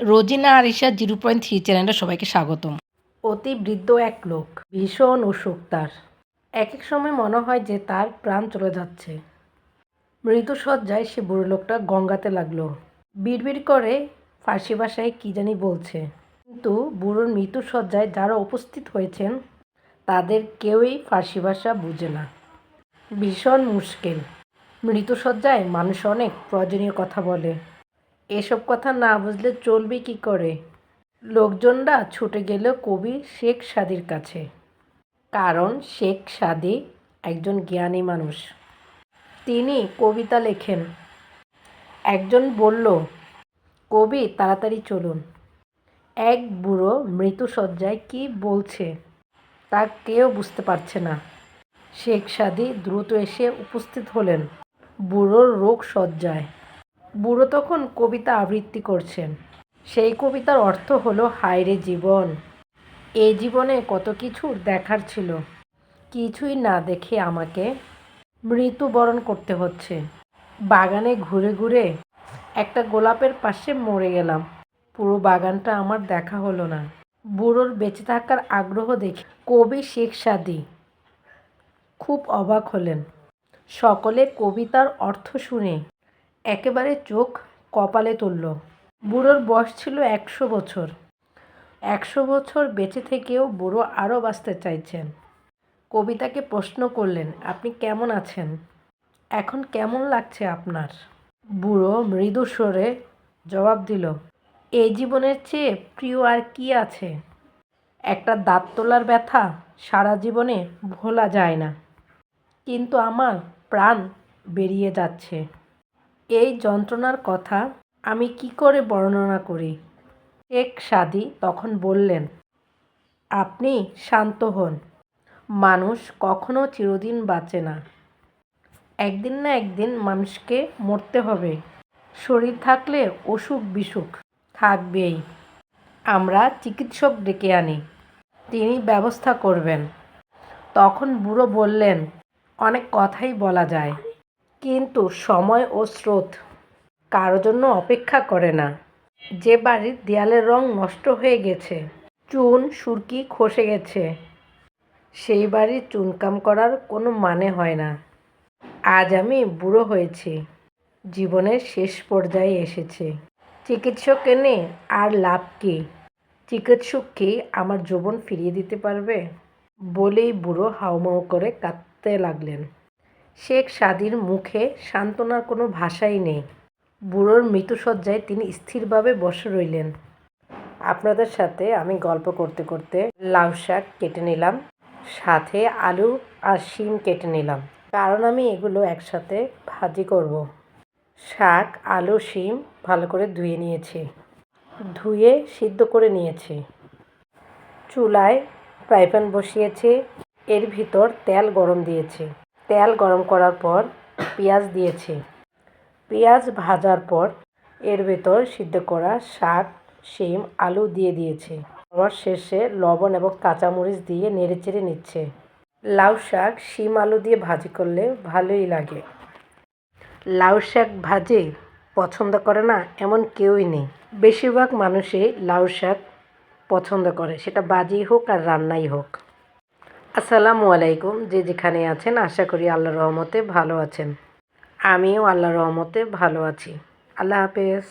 Rozina Arisha zero point three চ্যানেলে সবাইকে স্বাগতম। অতি বৃদ্ধ এক লোক, ভীষণ অসুখ তার। এক এক সময় মনে হয় যে তার প্রাণ চলে যাচ্ছে। মৃত্যু সজ্জায় সে বুড়ো লোকটা গঙ্গাতে লাগল। বিড়বিড় করে ফার্সি ভাষায় কী জানি বলছে। কিন্তু বুড়োর মৃত্যু সজ্জায় যারা উপস্থিত হয়েছেন, তাদের কেউই ফার্সি ভাষা বুঝে না। ভীষণ মুশকিল। মৃত্যুসজ্জায় মানুষ অনেক প্রয়োজনীয় কথা বলে। এসব কথা না বুঝলে চলবে কি করে? লোকজনরা ছুটে গেল কবি শেখ সাদির কাছে। কারণ শেখ সাদি একজন জ্ঞানী মানুষ। তিনি কবিতা লেখেন। একজন বলল, কবি, তাড়াতাড়ি চলুন। এক বুড়ো মৃত্যুসজ্জায় কি বলছে তা কেউ বুঝতে পারছে না। শেখ সাদি দ্রুত এসে উপস্থিত হলেন বুড়োর রোগ সজ্জায় বুড়ো তখন কবিতা আবৃত্তি করছেন। সেই কবিতার অর্থ হলো, হায়রে জীবন। এই জীবনে কত কিছু দেখার ছিল। কিছুই না দেখে আমাকে মৃত্যুবরণ করতে হচ্ছে। বাগানে ঘুরে ঘুরে একটা গোলাপের পাশে মরে গেলাম। পুরো বাগানটা আমার দেখা হলো না। বুড়োর বেঁচে থাকার আগ্রহ দেখে কবি শেখ সাদি খুব অবাক হলেন। সকলে কবিতার অর্থ শুনে একেবারে চোখ কপালে তুলল। বুড়োর বয়স ছিল একশো বছর। একশো বছর বেঁচে থেকেও বুড়ো আরও বাঁচতে চাইছেন। কবিতাকে প্রশ্ন করলেন, আপনি কেমন আছেন? এখন কেমন লাগছে আপনার? বুড়ো মৃদু স্বরে জবাব দিল এই জীবনের চেয়ে প্রিয় আর কি আছে? একটা দাঁত তোলার ব্যথা সারা জীবনে ভোলা যায় না। কিন্তু আমার প্রাণ বেরিয়ে যাচ্ছে। এই যন্ত্রণার কথা আমি কি করে বর্ণনা করি? শেখ সাদি তখন বললেন, আপনি শান্ত হন। মানুষ কখনো চিরদিন বাঁচে না। একদিন না একদিন মানুষকে মরতে হবে। শরীর থাকলে অসুখ বিসুখ থাকবেই। আমরা চিকিৎসক ডেকে আনি। তিনি ব্যবস্থা করবেন। তখন বুড়ো বললেন, অনেক কথাই বলা যায়। কিন্তু সময় ও স্রোত কারও জন্য অপেক্ষা করে না। যে বাড়ির দেয়ালের রং নষ্ট হয়ে গেছে, চুন, সুরকি খসে গেছে, সেই বাড়ির চুনকাম করার কোনো মানে হয় না। আজ আমি বুড়ো হয়েছি, জীবনের শেষ পর্যায়ে এসেছে। চিকিৎসক এনে আর লাভ কী? চিকিৎসক কি আমার যৌবন ফিরিয়ে দিতে পারবে? বলেই বুড়ো হাউমাউ করে কাঁদতে লাগলেন। শেখ সাদির মুখে সান্ত্বনার কোনো ভাষাই নেই। বুড়োর মৃত্যুসজ্জায় তিনি স্থিরভাবে বসে রইলেন। আপনাদের সাথে আমি গল্প করতে করতে লাউ শাক কেটে নিলাম, সাথে আলু আর শিম কেটে নিলাম। কারণ আমি এগুলো একসাথে ভাজি করব। শাক, আলু, শিম ভালো করে ধুয়ে নিয়েছি। ধুয়ে সিদ্ধ করে নিয়েছি। চুলায় ফ্রাই প্যান বসিয়েছি। এর ভিতর তেল গরম দিয়েছি। তেল গরম করার পর পেঁয়াজ দিয়েছি। পেঁয়াজ ভাজার পর এর ভেতর সিদ্ধ করা শাক, শিম, আলু দিয়ে দিয়েছি। আমার শেষে লবণ এবং কাঁচামরিচ দিয়ে নেড়েচেড়ে নিচ্ছে। লাউ শাক, শিম, আলু দিয়ে ভাজি করলে ভালোই লাগে। লাউ শাক ভাজি পছন্দ করে না এমন কেউই নেই। বেশিরভাগ মানুষই লাউ শাক পছন্দ করে। সেটা বাজি হোক আর রান্নাই হোক। আসসালামু আলাইকুম, যে যেখানে আছেন, আশা করি আল্লাহ রহমতে ভালো আছেন। আমিও আল্লাহ রহমতে ভালো আছি। আল্লাহ হাফেজ।